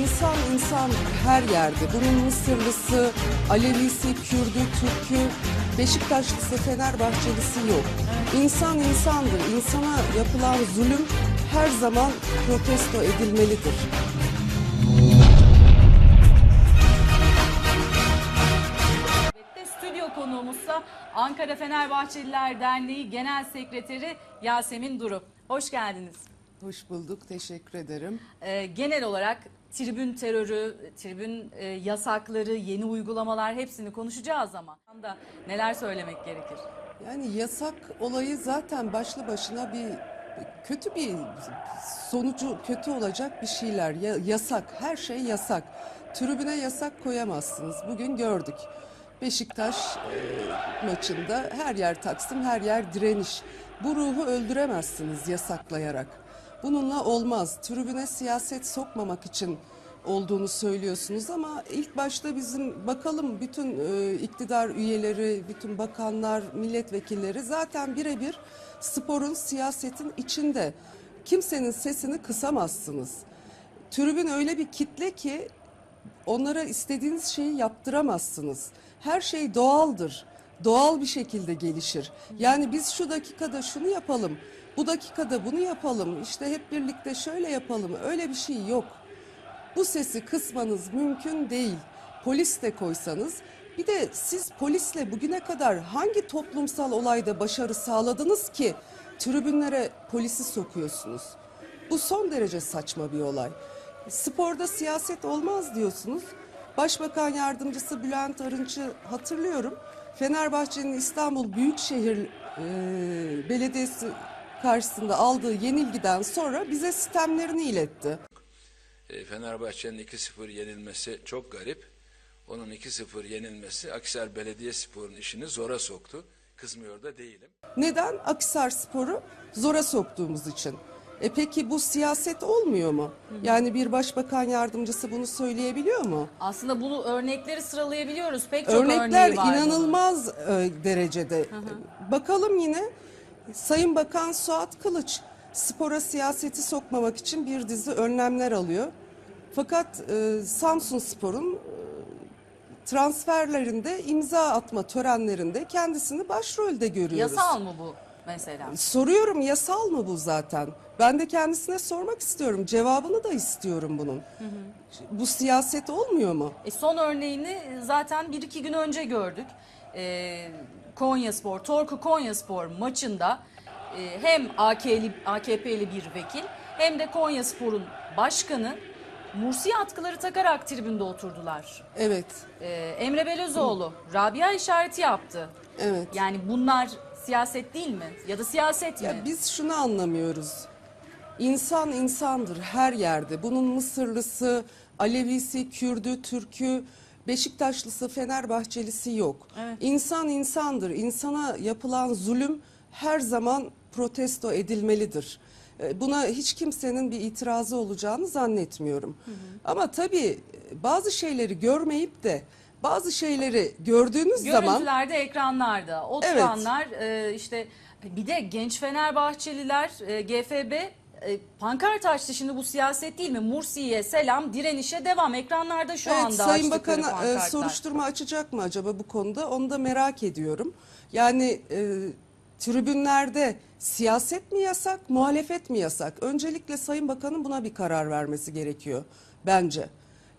İnsan insandır her yerde. Bunun Mısırlısı, Alevisi, Kürdü, Türkü, Beşiktaşlısı, Fenerbahçelisi yok. İnsan insandır. İnsana yapılan zulüm her zaman protesto edilmelidir. Stüdyo konuğumuzsa Ankara Fenerbahçeliler Derneği Genel Sekreteri Yasemin Duru. Hoş geldiniz. Hoş bulduk, teşekkür ederim. Ee, genel olarak tribün terörü, tribün e, yasakları, yeni uygulamalar hepsini konuşacağız ama da neler söylemek gerekir? Yani yasak olayı zaten başlı başına bir kötü bir sonucu kötü olacak bir şeyler. Ya- yasak, her şey yasak. Tribüne yasak koyamazsınız. Bugün gördük. Beşiktaş e, maçında her yer Taksim, her yer direniş. Bu ruhu öldüremezsiniz yasaklayarak. Bununla olmaz. Tribüne siyaset sokmamak için olduğunu söylüyorsunuz ama ilk başta bizim bakalım bütün e, iktidar üyeleri, bütün bakanlar, milletvekilleri zaten birebir sporun, siyasetin içinde. Kimsenin sesini kısamazsınız. Tribün öyle bir kitle ki onlara istediğiniz şeyi yaptıramazsınız. Her şey doğaldır. Doğal bir şekilde gelişir. Yani biz şu dakikada şunu yapalım, bu dakikada bunu yapalım, işte hep birlikte şöyle yapalım. Öyle bir şey yok. Bu sesi kısmanız mümkün değil. Polis de koysanız. Bir de siz polisle bugüne kadar hangi toplumsal olayda başarı sağladınız ki tribünlere polisi sokuyorsunuz? Bu son derece saçma bir olay. Sporda siyaset olmaz diyorsunuz. Başbakan Yardımcısı Bülent Arınç'ı hatırlıyorum. Fenerbahçe'nin İstanbul Büyükşehir e, Belediyesi karşısında aldığı yenilgiden sonra bize sistemlerini iletti. E, Fenerbahçe'nin 2-0 yenilmesi çok garip. Onun 2-0 yenilmesi Akhisar Belediyespor'un işini zora soktu. Kızmıyor da değilim. Neden? Akhisar Spor'u zora soktuğumuz için. E peki bu siyaset olmuyor mu? Yani bir başbakan yardımcısı bunu söyleyebiliyor mu? Aslında bunu örnekleri sıralayabiliyoruz. Pek çok Örnekler örneği var bunun. inanılmaz e, derecede. Bakalım yine Sayın Bakan Suat Kılıç spora siyaseti sokmamak için bir dizi önlemler alıyor. Fakat e, Samsun Spor'un e, transferlerinde imza atma törenlerinde kendisini başrolde görüyoruz. Yasal mı bu mesela? Soruyorum yasal mı bu zaten? Ben de kendisine sormak istiyorum. Cevabını da istiyorum bunun. Bu siyaset olmuyor mu? E, son örneğini zaten bir iki gün önce gördük. E, Konya Spor, Torku Konya Spor maçında e, hem AK'li, AKP'li bir vekil hem de Konya Spor'un başkanı Mursi atkıları takarak tribünde oturdular. Evet, E, Emre Belözoğlu Rabia işareti yaptı. evet. Yani bunlar siyaset değil mi? Ya da siyaset mi? Ya biz şunu anlamıyoruz. İnsan insandır her yerde. Bunun Mısırlısı, Alevisi, Kürdü, Türkü, Beşiktaşlısı, Fenerbahçelisi yok. Evet. İnsan insandır. İnsana yapılan zulüm her zaman protesto edilmelidir. E, Buna hiç kimsenin bir itirazı olacağını zannetmiyorum. Ama tabii e, bazı şeyleri görmeyip de bazı şeyleri gördüğünüz zaman Görüntülerde ekranlarda oturanlar e, işte bir de genç Fenerbahçeliler e, GFB e, pankart açtı şimdi bu siyaset değil mi? Mursi'ye selam direnişe devam ekranlarda şu Evet, anda Sayın Bakan e, soruşturma açacak mı acaba bu konuda? Onu da merak ediyorum. Yani e, tribünlerde siyaset mi yasak, muhalefet mi yasak? Öncelikle Sayın Bakan'ın buna bir karar vermesi gerekiyor bence.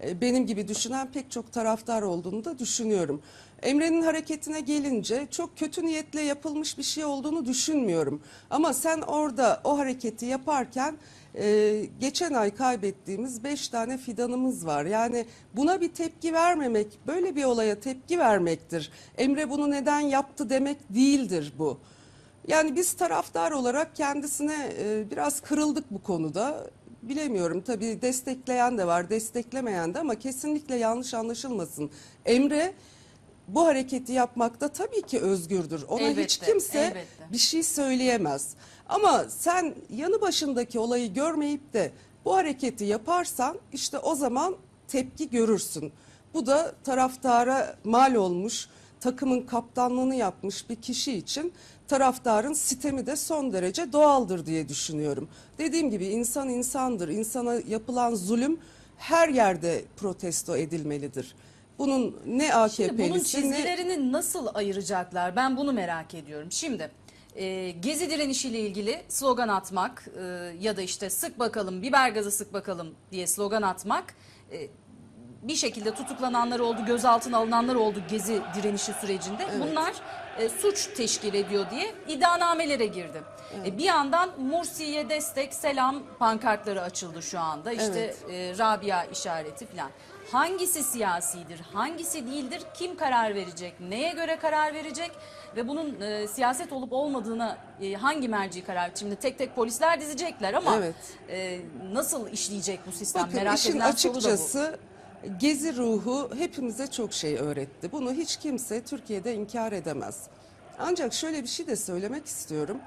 E, benim gibi düşünen pek çok taraftar olduğunu da düşünüyorum. Emre'nin hareketine gelince çok kötü niyetle yapılmış bir şey olduğunu düşünmüyorum. Ama sen orada o hareketi yaparken e, geçen ay kaybettiğimiz beş tane fidanımız var. Yani buna bir tepki vermemek, böyle bir olaya tepki vermektir. Emre bunu neden yaptı demek değildir bu. Yani biz taraftar olarak kendisine e, biraz kırıldık bu konuda. Bilemiyorum tabii destekleyen de var, desteklemeyen de ama kesinlikle yanlış anlaşılmasın. Emre bu hareketi yapmakta tabii ki özgürdür. Ona hiç Elbette, kimse elbette. bir şey söyleyemez. Ama sen yanı başındaki olayı görmeyip de bu hareketi yaparsan işte o zaman tepki görürsün. Bu da taraftara mal olmuş, takımın kaptanlığını yapmış bir kişi için taraftarın sitemi de son derece doğaldır diye düşünüyorum. Dediğim gibi insan insandır. İnsana yapılan zulüm her yerde protesto edilmelidir. Bunun ne Şimdi bunun AKP'lisi ne çizgilerini nasıl ayıracaklar? Ben bunu merak ediyorum. Şimdi e, gezi direnişiyle ilgili slogan atmak e, ya da işte sık bakalım biber gazı sık bakalım diye slogan atmak e, bir şekilde tutuklananlar oldu, gözaltına alınanlar oldu gezi direnişi sürecinde. Bunlar e, suç teşkil ediyor diye iddianamelere girdi. E, bir yandan Mursi'ye destek selam pankartları açıldı şu anda. İşte e, Rabia işareti falan. Hangisi siyasidir, hangisi değildir, kim karar verecek, neye göre karar verecek ve bunun e, siyaset olup olmadığına e, hangi merci karar? Şimdi tek tek polisler dizecekler ama Evet. e, nasıl işleyecek bu sistem? Bakın Merak edilen soru da bu. Gezi ruhu hepimize çok şey öğretti. Bunu hiç kimse Türkiye'de inkar edemez. Ancak şöyle bir şey de söylemek istiyorum.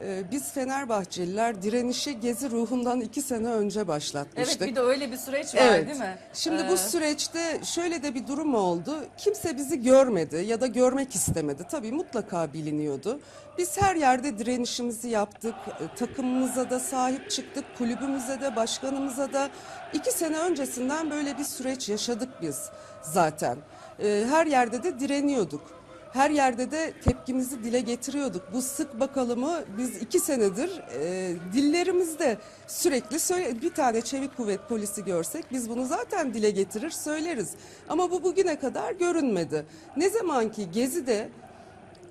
Ee, Biz Fenerbahçeliler direnişi gezi ruhundan iki sene önce başlatmıştık. Evet bir de öyle bir süreç var Evet. değil mi? Şimdi Ee, bu süreçte şöyle de bir durum oldu. Kimse bizi görmedi ya da görmek istemedi. Tabii mutlaka biliniyordu. Biz her yerde direnişimizi yaptık. E, Takımımıza da sahip çıktık. Kulübümüze de, başkanımıza da. iki sene öncesinden böyle bir süreç yaşadık biz zaten. E, Her yerde de direniyorduk. Her yerde de tepkimizi dile getiriyorduk. Bu sık bakalımı biz iki senedir e, dillerimizde sürekli söyle bir tane çevik kuvvet polisi görsek biz bunu zaten dile getirir söyleriz. Ama bu bugüne kadar görünmedi. Ne zaman ki Gezi'de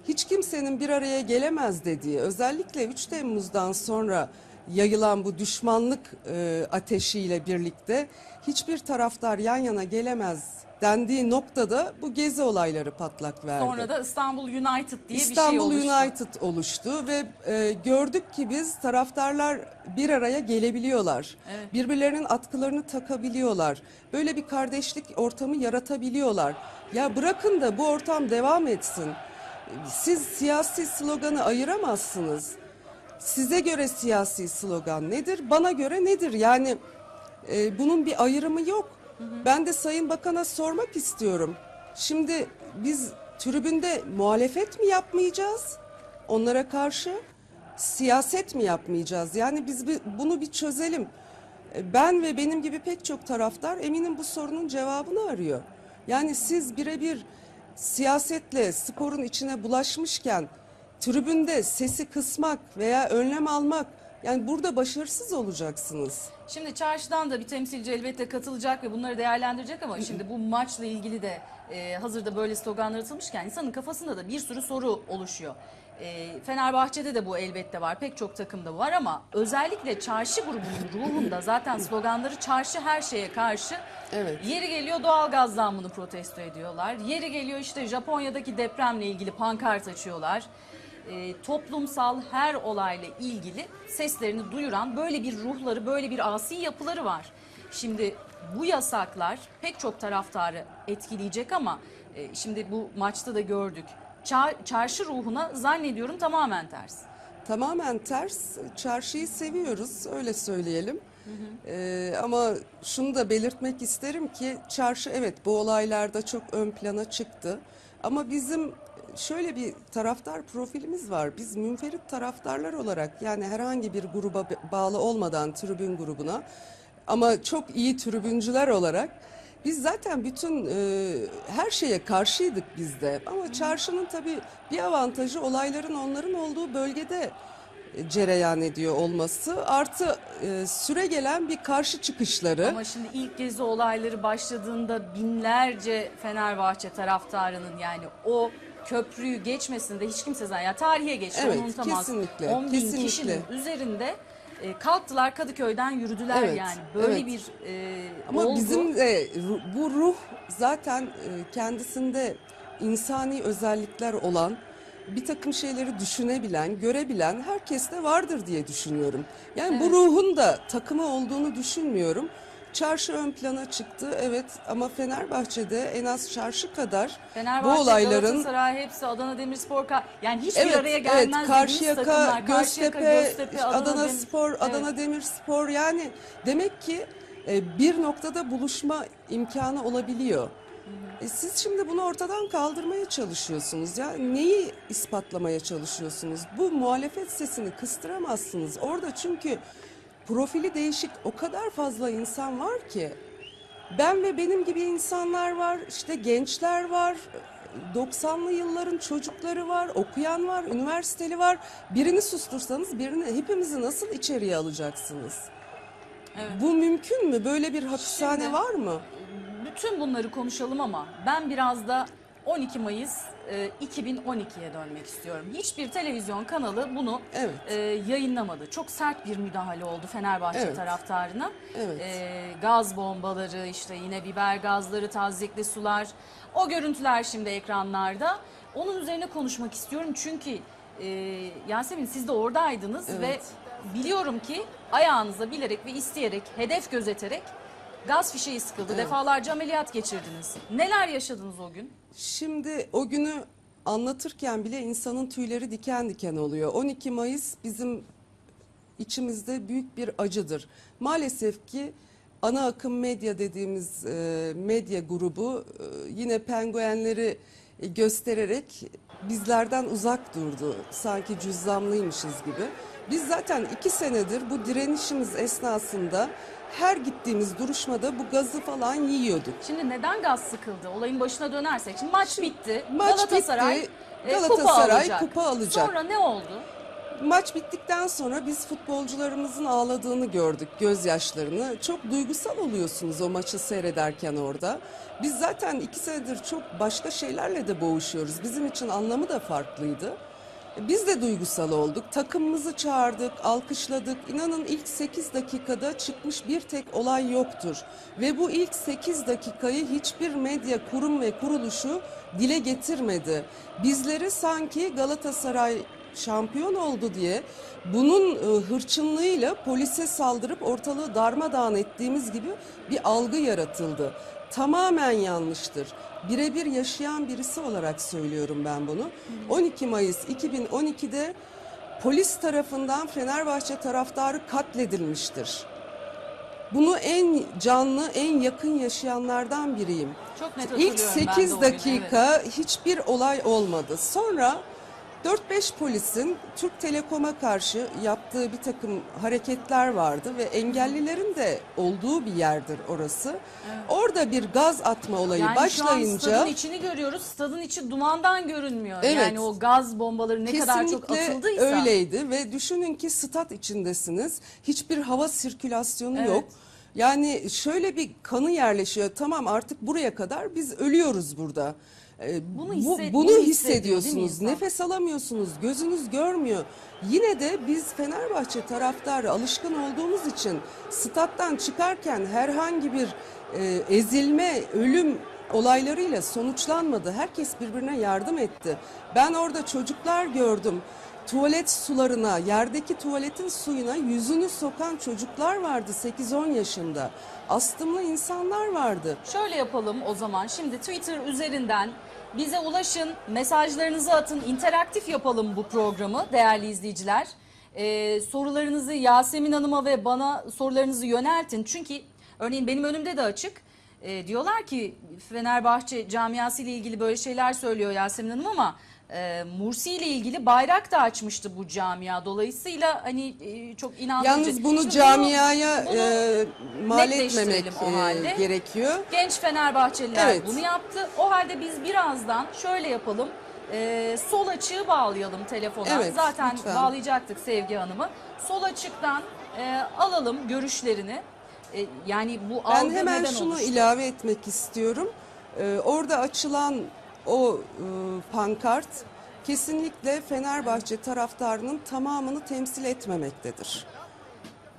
hiç kimsenin bir araya gelemez dediği özellikle 3 Temmuz'dan sonra yayılan bu düşmanlık e, ateşiyle birlikte hiçbir taraftar yan yana gelemez dendiği noktada bu gezi olayları patlak verdi. Sonra da İstanbul United diye İstanbul bir şey oluştu. United oluştu ve e, gördük ki biz taraftarlar bir araya gelebiliyorlar. Evet. Birbirlerinin atkılarını takabiliyorlar. Böyle bir kardeşlik ortamı yaratabiliyorlar. Ya bırakın da bu ortam devam etsin. Siz siyasi sloganı ayıramazsınız. Size göre siyasi slogan nedir? Bana göre nedir? Yani e, bunun bir ayrımı yok. Ben de Sayın Bakan'a sormak istiyorum. Şimdi biz tribünde muhalefet mi yapmayacağız onlara karşı? Siyaset mi yapmayacağız? Yani biz bunu bir çözelim. E, Ben ve benim gibi pek çok taraftar eminim bu sorunun cevabını arıyor. Yani siz birebir siyasetle sporun içine bulaşmışken tribünde sesi kısmak veya önlem almak yani burada başarısız olacaksınız. Şimdi çarşıdan da bir temsilci elbette katılacak ve bunları değerlendirecek ama şimdi bu maçla ilgili de e, hazırda böyle sloganlar atılmışken insanın kafasında da bir sürü soru oluşuyor. E, Fenerbahçe'de de bu elbette var, pek çok takımda var ama özellikle çarşı grubunun ruhunda zaten sloganları çarşı her şeye karşı. Evet. Yeri geliyor doğalgaz zammını protesto ediyorlar. Yeri geliyor işte Japonya'daki depremle ilgili pankart açıyorlar. E, toplumsal her olayla ilgili seslerini duyuran böyle bir ruhları, böyle bir asi yapıları var. Şimdi bu yasaklar pek çok taraftarı etkileyecek ama e, şimdi bu maçta da gördük. Ça- çarşı ruhuna zannediyorum tamamen ters. Tamamen ters. Çarşıyı seviyoruz öyle söyleyelim. Ee, ama şunu da belirtmek isterim ki çarşı evet bu olaylarda çok ön plana çıktı. Ama bizim şöyle bir taraftar profilimiz var. Biz münferit taraftarlar olarak yani herhangi bir gruba ba- bağlı olmadan tribün grubuna ama çok iyi tribüncüler olarak biz zaten bütün e, her şeye karşıydık biz de. Ama çarşının tabii bir avantajı olayların onların olduğu bölgede e, cereyan ediyor olması. Artı e, süre gelen bir karşı çıkışları. Ama şimdi ilk gezi olayları başladığında binlerce Fenerbahçe taraftarının yani o köprüyü geçmesinde hiç kimse zaten ya tarihe geçti Evet, onu unutamaz. kesinlikle, 10 bin kesinlikle. kişinin üzerinde e, kalktılar Kadıköy'den yürüdüler Evet, yani. Böyle evet. bir e, Ama olgu. bizim de ru- bu ruh zaten e, kendisinde insani özellikler olan bir takım şeyleri düşünebilen, görebilen herkeste vardır diye düşünüyorum. Yani bu ruhun da takımı olduğunu düşünmüyorum. Çarşı ön plana çıktı evet ama Fenerbahçe'de en az çarşı kadar Fenerbahçe, bu olayların Galatasaray hepsi Adana Demirspor yani hiçbir Evet, araya evet. gelmez dediğimiz Karşıyaka, takımlar. Karşıyaka, Göztepe, Adana, Demir- Spor, Evet. Adana Demirspor yani demek ki e, bir noktada buluşma imkanı olabiliyor. E, siz şimdi bunu ortadan kaldırmaya çalışıyorsunuz ya. Neyi ispatlamaya çalışıyorsunuz? Bu muhalefet sesini kıstıramazsınız. Orada çünkü profili değişik o kadar fazla insan var ki Ben ve benim gibi insanlar var, işte gençler var, 90'lı yılların çocukları var, okuyan var, üniversiteli var. Birini sustursanız birini hepimizi nasıl içeriye alacaksınız? Evet. Bu mümkün mü? Böyle bir hapishane Şimdi- var mı? Bütün bunları konuşalım ama ben biraz da 12 Mayıs e, 2012'ye dönmek istiyorum. Hiçbir televizyon kanalı bunu Evet. e, yayınlamadı. Çok sert bir müdahale oldu Fenerbahçe Evet. taraftarına. Evet. E, gaz bombaları, işte yine biber gazları, tazyikli sular. O görüntüler şimdi ekranlarda. Onun üzerine konuşmak istiyorum çünkü e, Yasemin siz de oradaydınız ve Evet. biliyorum ki ayağınıza bilerek ve isteyerek, hedef gözeterek gaz fişeği sıkıldı. Defalarca ameliyat geçirdiniz. Neler yaşadınız o gün? Şimdi o günü anlatırken bile insanın tüyleri diken diken oluyor. 12 Mayıs bizim içimizde büyük bir acıdır. Maalesef ki ana akım medya dediğimiz e, medya grubu e, yine penguenleri göstererek bizlerden uzak durdu. Sanki cüzdanlıymışız gibi. Biz zaten iki senedir bu direnişimiz esnasında her gittiğimiz duruşmada bu gazı falan yiyorduk. Şimdi neden gaz sıkıldı? Olayın başına dönersek. Şimdi maç bitti. maç Galatasaray, bitti. e, kupa Galatasaray alacak. kupa alacak. Sonra ne oldu? Maç bittikten sonra biz futbolcularımızın ağladığını gördük, gözyaşlarını. Çok duygusal oluyorsunuz o maçı seyrederken orada. Biz zaten iki senedir çok başka şeylerle de boğuşuyoruz. Bizim için anlamı da farklıydı. Biz de duygusal olduk. Takımımızı çağırdık, alkışladık. İnanın ilk 8 dakikada çıkmış bir tek olay yoktur. Ve bu ilk 8 dakikayı hiçbir medya kurum ve kuruluşu dile getirmedi. Bizleri sanki Galatasaray şampiyon oldu diye bunun e, hırçınlığıyla polise saldırıp ortalığı darmadağın ettiğimiz gibi bir algı yaratıldı. Tamamen yanlıştır. Birebir yaşayan birisi olarak söylüyorum ben bunu. 12 Mayıs 2012'de polis tarafından Fenerbahçe taraftarı katledilmiştir. Bunu en canlı, en yakın yaşayanlardan biriyim. Çok net İlk hatırlıyorum ben de 8 o gün, dakika hiçbir olay olmadı. Sonra 4-5 polisin Türk Telekom'a karşı yaptığı bir takım hareketler vardı ve engellilerin de olduğu bir yerdir orası. Orada bir gaz atma olayı Yani şu an başlayınca stadın içini görüyoruz. Stadın içi dumandan görünmüyor. Evet. Yani o gaz bombaları ne kadar çok Kesinlikle atıldıysa. öyleydi ve düşünün ki stat içindesiniz. Hiçbir hava sirkülasyonu Evet. yok. Yani şöyle bir kanı yerleşiyor. Tamam artık buraya kadar biz ölüyoruz burada. Ee, Bunu bu- bunu bunu hissediyor değil mi hissediyorsunuz. Nefes alamıyorsunuz. Gözünüz görmüyor. Yine de biz Fenerbahçe taraftarı alışkın olduğumuz için stat'tan çıkarken herhangi bir e, ezilme, ölüm olaylarıyla sonuçlanmadı. Herkes birbirine yardım etti. Ben orada çocuklar gördüm. Tuvalet sularına, yerdeki tuvaletin suyuna yüzünü sokan çocuklar vardı 8-10 yaşında. Astımlı insanlar vardı. Şöyle yapalım o zaman. Şimdi Twitter üzerinden bize ulaşın, mesajlarınızı atın, interaktif yapalım bu programı değerli izleyiciler. Ee, sorularınızı Yasemin Hanım'a ve bana sorularınızı yöneltin. Çünkü örneğin benim önümde de açık. Ee, diyorlar ki Fenerbahçe camiası ile ilgili böyle şeyler söylüyor Yasemin Hanım ama e, Mursi ile ilgili bayrak da açmıştı bu camia. Dolayısıyla hani e, çok inandırıcı. Yalnız bunu Şimdi camiaya bunu e, mal etmemek e, gerekiyor. Genç Fenerbahçeliler Evet. bunu yaptı. O halde biz birazdan şöyle yapalım. Ee, sol açığı bağlayalım telefona. Evet, Zaten lütfen. bağlayacaktık Sevgi Hanım'ı. Sol açıktan e, alalım görüşlerini. E, yani bu Ben hemen şunu oluştu? ilave etmek istiyorum. Ee, orada açılan o e, pankart kesinlikle Fenerbahçe taraftarının tamamını temsil etmemektedir.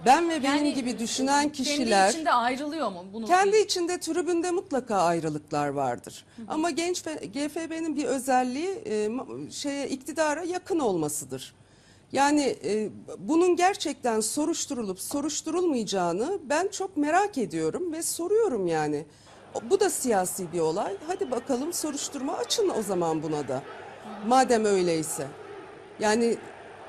Ben ve benim Yani gibi düşünen Kendi kişiler içinde ayrılıyor mu? Bunu kendi içinde tribünde mutlaka ayrılıklar vardır. Ama genç GFB'nin bir özelliği e, şeye iktidara yakın olmasıdır. Yani e, bunun gerçekten soruşturulup soruşturulmayacağını ben çok merak ediyorum ve soruyorum yani. Bu da siyasi bir olay. Hadi bakalım soruşturma açın o zaman buna da. Madem öyleyse. Yani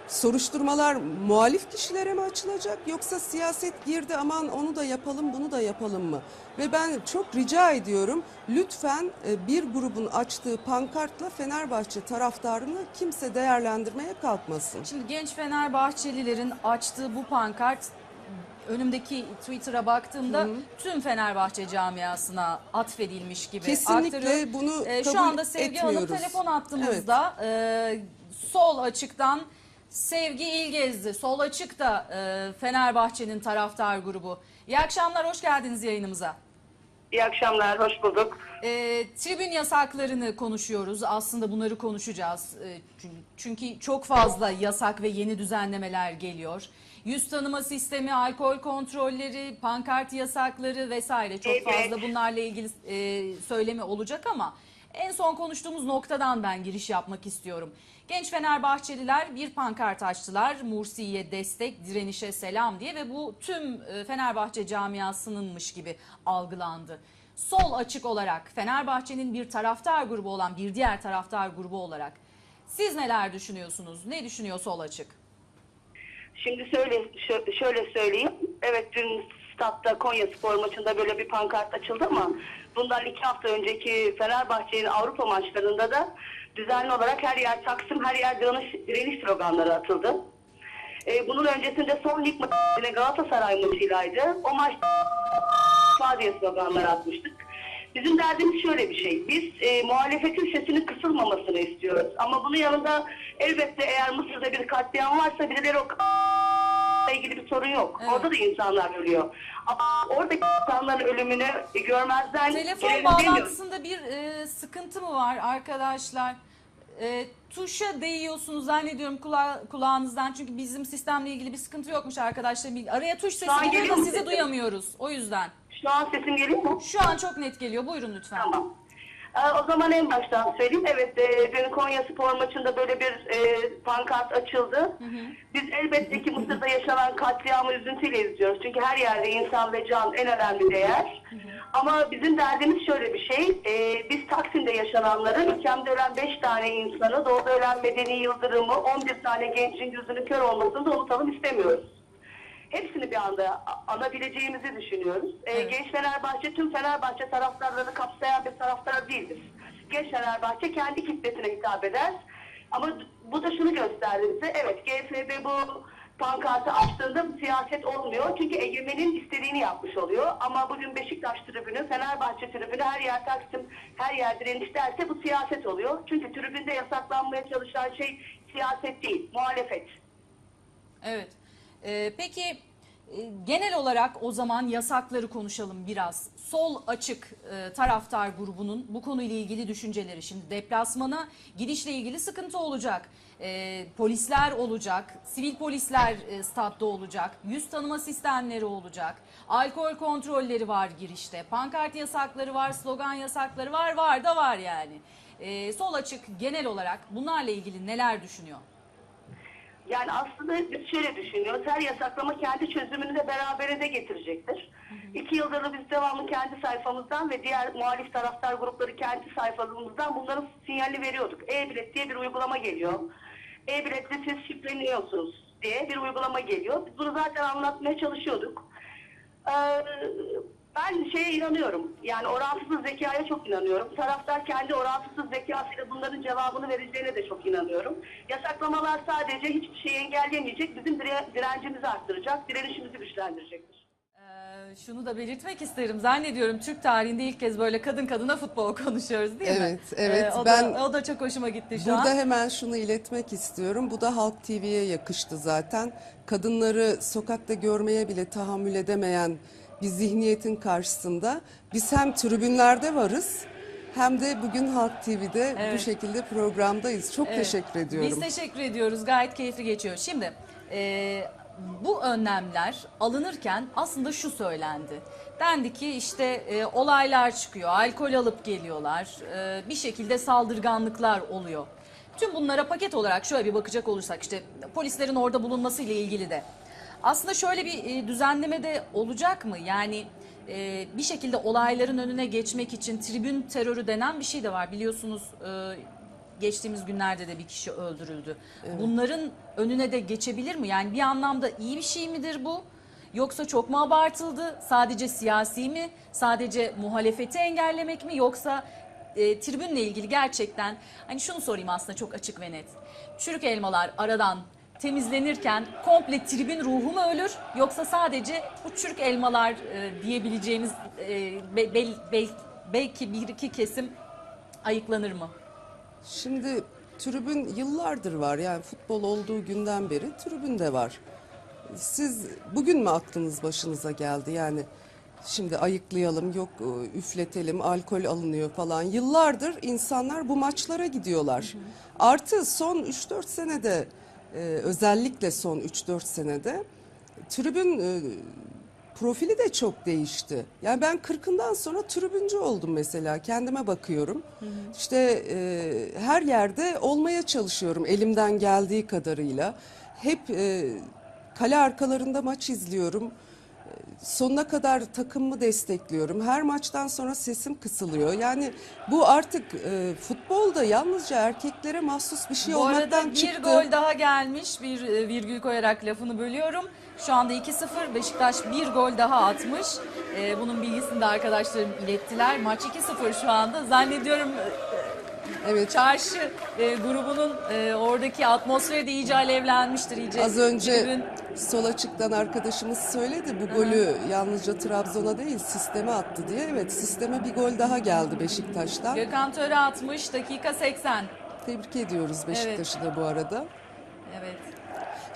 soruşturmalar muhalif kişilere mi açılacak yoksa siyaset girdi aman onu da yapalım bunu da yapalım mı? Ve ben çok rica ediyorum lütfen e, bir grubun açtığı pankartla Fenerbahçe taraftarını kimse değerlendirmeye kalkmasın. Şimdi genç Fenerbahçelilerin açtığı bu pankart önümdeki Twitter'a baktığımda tüm Fenerbahçe camiasına atfedilmiş gibi Kesinlikle aktarıyor. bunu Şu kabul anda Sevgi Hanım telefon attığımızda e, sol açıktan Sevgi İlgezdi. Sol açıkta e, Fenerbahçe'nin taraftar grubu. İyi akşamlar, hoş geldiniz yayınımıza. İyi akşamlar, hoş bulduk. E, tribün yasaklarını konuşuyoruz. Aslında bunları konuşacağız. E, çünkü çok fazla yasak ve yeni düzenlemeler geliyor. Yüz tanıma sistemi, alkol kontrolleri, pankart yasakları vesaire çok Evet. fazla bunlarla ilgili e, söylemi olacak ama en son konuştuğumuz noktadan ben giriş yapmak istiyorum. Genç Fenerbahçeliler bir pankart açtılar. Mursi'ye destek, direnişe selam diye ve bu tüm e, Fenerbahçe camiasınınmış gibi algılandı. Sol açık olarak Fenerbahçe'nin bir taraftar grubu olan bir diğer taraftar grubu olarak siz neler düşünüyorsunuz? Ne düşünüyor sol açık? Şimdi söyle, şö- şöyle söyleyeyim. Evet dün statta Konya Spor maçında böyle bir pankart açıldı ama bundan iki hafta önceki Fenerbahçe'nin Avrupa maçlarında da düzenli olarak her yer Taksim, her yer direniş, direniş sloganları atıldı. Ee, bunun öncesinde son lig maçı Galatasaray maçıylaydı. O maç diye sloganlar atmıştık. Bizim derdimiz şöyle bir şey. Biz e, muhalefetin sesinin kısılmamasını istiyoruz. Ama bunun yanında elbette eğer Mısır'da bir katliam varsa birileri o ile ilgili bir sorun yok. Evet. Orada da insanlar ölüyor. Ama oradaki insanların ölümünü görmezden Telefon bağlantısında bir e, sıkıntı mı var arkadaşlar? E, tuşa değiyorsunuz zannediyorum kula- kulağınızdan çünkü bizim sistemle ilgili bir sıkıntı yokmuş arkadaşlar. Araya tuş sesi geliyor da sizi sesim? duyamıyoruz o yüzden. Şu an sesim geliyor mu? Şu an çok net geliyor buyurun lütfen. Tamam. Ee, o zaman en baştan söyleyeyim. Evet, e, dün Konya Spor maçında böyle bir e, pankart açıldı. Biz elbette ki Mısır'da yaşanan katliamı üzüntüyle izliyoruz. Çünkü her yerde insan ve can en önemli değer. Ama bizim derdimiz şöyle bir şey. e, biz Taksim'de yaşananları, ülkemde ölen 5 tane insanı, doğuda ölen Medeni Yıldırım'ı, 11 tane gencin gözünün kör olmasını da unutalım istemiyoruz hepsini bir anda a- anabileceğimizi düşünüyoruz. Ee, Evet. Genç Fenerbahçe tüm Fenerbahçe taraftarlarını kapsayan bir taraftar değildir. Genç Fenerbahçe kendi kitlesine hitap eder. Ama bu da şunu gösterdi bize. Evet GFB bu pankartı açtığında siyaset olmuyor. Çünkü egemenin istediğini yapmış oluyor. Ama bugün Beşiktaş tribünü, Fenerbahçe tribünü, her yer Taksim, her yer direniş derse bu siyaset oluyor. Çünkü tribünde yasaklanmaya çalışan şey siyaset değil, muhalefet. Evet. Ee, peki e, genel olarak o zaman yasakları konuşalım biraz. Sol açık e, taraftar grubunun bu konuyla ilgili düşünceleri. Şimdi deplasmana gidişle ilgili sıkıntı olacak. Ee, polisler olacak, sivil polisler e, statta olacak, yüz tanıma sistemleri olacak, alkol kontrolleri var girişte, pankart yasakları var, slogan yasakları var, var da var yani. Ee, sol açık genel olarak bunlarla ilgili neler düşünüyor? Yani aslında biz şöyle düşünüyoruz. Her yasaklama kendi çözümünü de beraberinde getirecektir. İki yıldır da biz devamlı kendi sayfamızdan ve diğer muhalif taraftar grupları kendi sayfalarımızdan bunların sinyalini veriyorduk. E-bilet diye bir uygulama geliyor. E-biletle siz şifreleniyorsunuz diye bir uygulama geliyor. Biz bunu zaten anlatmaya çalışıyorduk. Ee, ben şeye inanıyorum. Yani orantısız zekaya çok inanıyorum. Taraftar kendi orantısız zekasıyla bunların cevabını vereceğine de çok inanıyorum. Yasaklamalar sadece hiçbir şeyi engelleyemeyecek. Bizim dire- direncimizi arttıracak, direnişimizi güçlendirecektir. Ee, şunu da belirtmek isterim. Zannediyorum Türk tarihinde ilk kez böyle kadın kadına futbol konuşuyoruz değil mi? Evet, evet. Ee, o, Ben- da, o da çok hoşuma gitti şu Burada an. hemen şunu iletmek istiyorum. Bu da Halk TV'ye yakıştı zaten. Kadınları sokakta görmeye bile tahammül edemeyen bir zihniyetin karşısında biz hem tribünlerde varız hem de bugün Halk TV'de bu Evet. şekilde programdayız. Çok Evet. teşekkür ediyorum. Biz teşekkür ediyoruz. Gayet keyifli geçiyor. Şimdi e, bu önlemler alınırken aslında şu söylendi. Dendi ki işte e, olaylar çıkıyor, alkol alıp geliyorlar, e, bir şekilde saldırganlıklar oluyor. Tüm bunlara paket olarak şöyle bir bakacak olursak işte polislerin orada bulunması ile ilgili de. Aslında şöyle bir e, düzenleme de olacak mı? Yani e, bir şekilde olayların önüne geçmek için tribün terörü denen bir şey de var. Biliyorsunuz e, geçtiğimiz günlerde de bir kişi öldürüldü. Bunların önüne de geçebilir mi? Yani bir anlamda iyi bir şey midir bu? Yoksa çok mu abartıldı? Sadece siyasi mi? Sadece muhalefeti engellemek mi? Yoksa e, tribünle ilgili gerçekten hani şunu sorayım aslında çok açık ve net. Çürük elmalar aradan temizlenirken komple tribün ruhu mu ölür yoksa sadece bu çürük elmalar e, diyebileceğimiz e, be- bel- bel- belki bir iki kesim ayıklanır mı? Şimdi tribün yıllardır var yani futbol olduğu günden beri tribün de var. Siz bugün mü aklınız başınıza geldi yani şimdi ayıklayalım yok e, üfletelim alkol alınıyor falan. Yıllardır insanlar bu maçlara gidiyorlar. Artı son 3-4 senede e, özellikle son 3-4 senede tribün e, profili de çok değişti. Yani ben 40'ından sonra tribüncü oldum mesela. Kendime bakıyorum. İşte e, her yerde olmaya çalışıyorum elimden geldiği kadarıyla. Hep e, kale arkalarında maç izliyorum. Sonuna kadar takımımı destekliyorum. Her maçtan sonra sesim kısılıyor. Yani bu artık e, futbolda yalnızca erkeklere mahsus bir şey Bu olmaktan arada bir çıktı. gol daha gelmiş. Bir e, virgül koyarak lafını bölüyorum. Şu anda 2-0 Beşiktaş bir gol daha atmış. E, bunun bilgisini de arkadaşlarım ilettiler. Maç 2-0 şu anda. Zannediyorum e, Evet. çarşı e, grubunun e, oradaki atmosferi de iyice alevlenmiştir. iyice Az önce tribün- sol açıktan arkadaşımız söyledi bu golü yalnızca Trabzon'a değil sisteme attı diye. Evet sisteme bir gol daha geldi Beşiktaş'tan. Gökhan Töre atmış dakika 80. Tebrik ediyoruz Beşiktaş'ı da bu arada. Evet.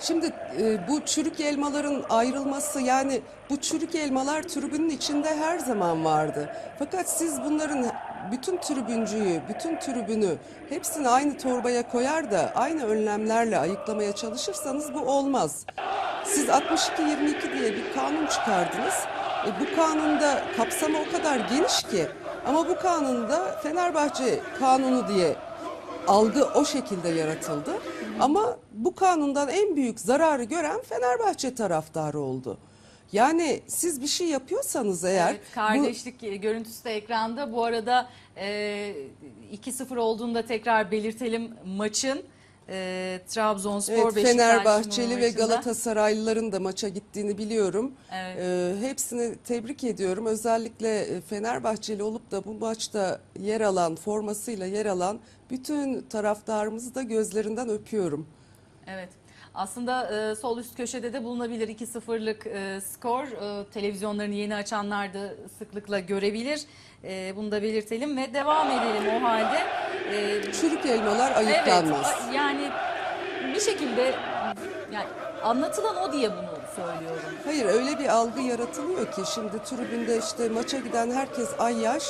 Şimdi e, bu çürük elmaların ayrılması yani bu çürük elmalar tribünün içinde her zaman vardı. Fakat siz bunların bütün tribüncüyü, bütün tribünü hepsini aynı torbaya koyar da aynı önlemlerle ayıklamaya çalışırsanız bu olmaz. Siz 62-22 diye bir kanun çıkardınız. E, bu kanunda kapsamı o kadar geniş ki ama bu kanunda Fenerbahçe kanunu diye algı o şekilde yaratıldı. Ama bu kanundan en büyük zararı gören Fenerbahçe taraftarı oldu. Yani siz bir şey yapıyorsanız eğer Evet, kardeşlik e, görüntüsü de ekranda. Bu arada e, 2-0 olduğunda tekrar belirtelim maçın. E, Trabzonspor Evet, Beşiktaş Fenerbahçeli ve. Galatasaraylıların da maça gittiğini biliyorum. Evet. Ee, hepsini tebrik ediyorum. Özellikle e, Fenerbahçeli olup da bu maçta yer alan, formasıyla yer alan bütün taraftarımızı da gözlerinden öpüyorum. Evet. Aslında e, sol üst köşede de bulunabilir 2-0'lık e, skor. E, televizyonlarını yeni açanlar da sıklıkla görebilir. E, bunu da belirtelim ve devam edelim o halde. E, Çürük elmalar evet, ayıklanmaz. a- yani bir şekilde yani anlatılan o diye bunu söylüyorum. Hayır öyle bir algı yaratılıyor ki şimdi tribünde işte maça giden herkes ay yaş.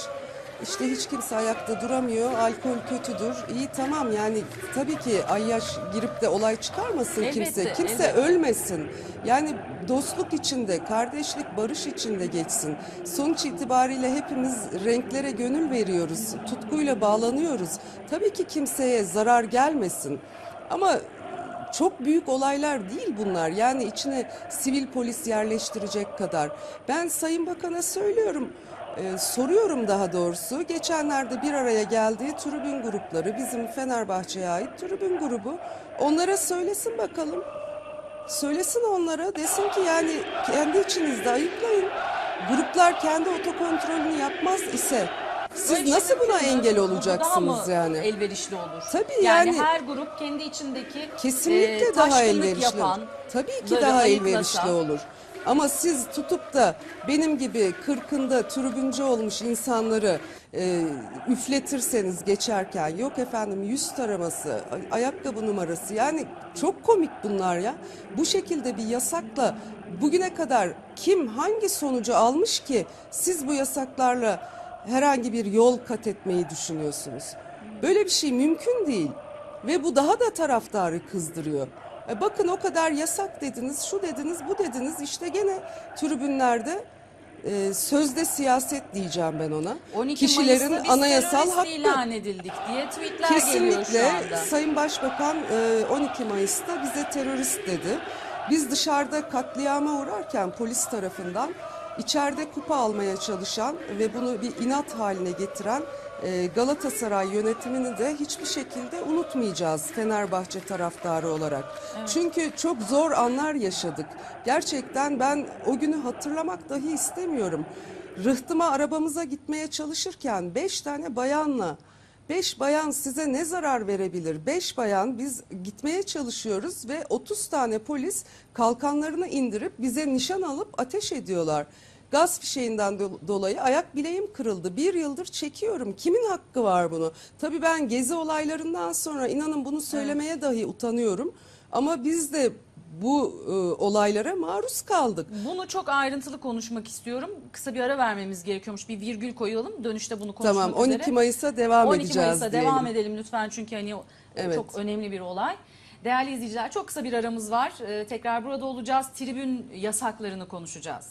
İşte hiç kimse ayakta duramıyor. Alkol kötüdür. İyi tamam yani tabii ki ay yaş girip de olay çıkarmasın Elbette, kimse. Kimse elbette. ölmesin. Yani dostluk içinde, kardeşlik, barış içinde geçsin. Sonuç itibariyle hepimiz renklere gönül veriyoruz. Tutkuyla bağlanıyoruz. Tabii ki kimseye zarar gelmesin. Ama çok büyük olaylar değil bunlar. Yani içine sivil polis yerleştirecek kadar. Ben Sayın Bakan'a söylüyorum. E, soruyorum daha doğrusu. Geçenlerde bir araya geldiği tribün grupları, bizim Fenerbahçe'ye ait tribün grubu. Onlara söylesin bakalım. Söylesin onlara desin ki yani kendi içinizde ayıklayın. Gruplar kendi otokontrolünü yapmaz ise siz Böyle nasıl şey buna engel olacaksınız daha yani? elverişli olur? Tabii yani. yani- her grup kendi içindeki Kesinlikle e, daha elverişli. yapan, Tabii ki daha ayıklasa- elverişli olur. Ama siz tutup da benim gibi kırkında tribüncü olmuş insanları e, üfletirseniz geçerken yok efendim yüz taraması, ay- ayakkabı numarası yani çok komik bunlar ya. Bu şekilde bir yasakla bugüne kadar kim hangi sonucu almış ki siz bu yasaklarla herhangi bir yol kat etmeyi düşünüyorsunuz? Böyle bir şey mümkün değil. Ve bu daha da taraftarı kızdırıyor. E bakın o kadar yasak dediniz, şu dediniz, bu dediniz. İşte gene tribünlerde e, sözde siyaset diyeceğim ben ona. 12 Kişilerin Mayıs'ta biz anayasal hakkı. ilan edildik diye tweetler geliyor Kesinlikle şu anda. Sayın Başbakan e, 12 Mayıs'ta bize terörist dedi. Biz dışarıda katliama uğrarken polis tarafından içeride kupa almaya çalışan ve bunu bir inat haline getiren e, Galatasaray yönetimini de hiçbir şekilde unutmayacağız Fenerbahçe taraftarı olarak. Çünkü çok zor anlar yaşadık. Gerçekten ben o günü hatırlamak dahi istemiyorum. Rıhtıma arabamıza gitmeye çalışırken beş tane bayanla Beş bayan size ne zarar verebilir? Beş bayan biz gitmeye çalışıyoruz ve 30 tane polis kalkanlarını indirip bize nişan alıp ateş ediyorlar. Gaz fişeğinden do- dolayı ayak bileğim kırıldı. Bir yıldır çekiyorum. Kimin hakkı var bunu? Tabii ben gezi olaylarından sonra inanın bunu söylemeye dahi utanıyorum. Ama biz de bu e, olaylara maruz kaldık. Bunu çok ayrıntılı konuşmak istiyorum. Kısa bir ara vermemiz gerekiyormuş. Bir virgül koyalım. Dönüşte bunu konuşmak Tamam 12 üzere. Mayıs'a devam 12 edeceğiz Mayıs'a diyelim. devam edelim lütfen çünkü hani o- Evet. çok önemli bir olay. Değerli izleyiciler çok kısa bir aramız var. Ee, tekrar burada olacağız. Tribün yasaklarını konuşacağız.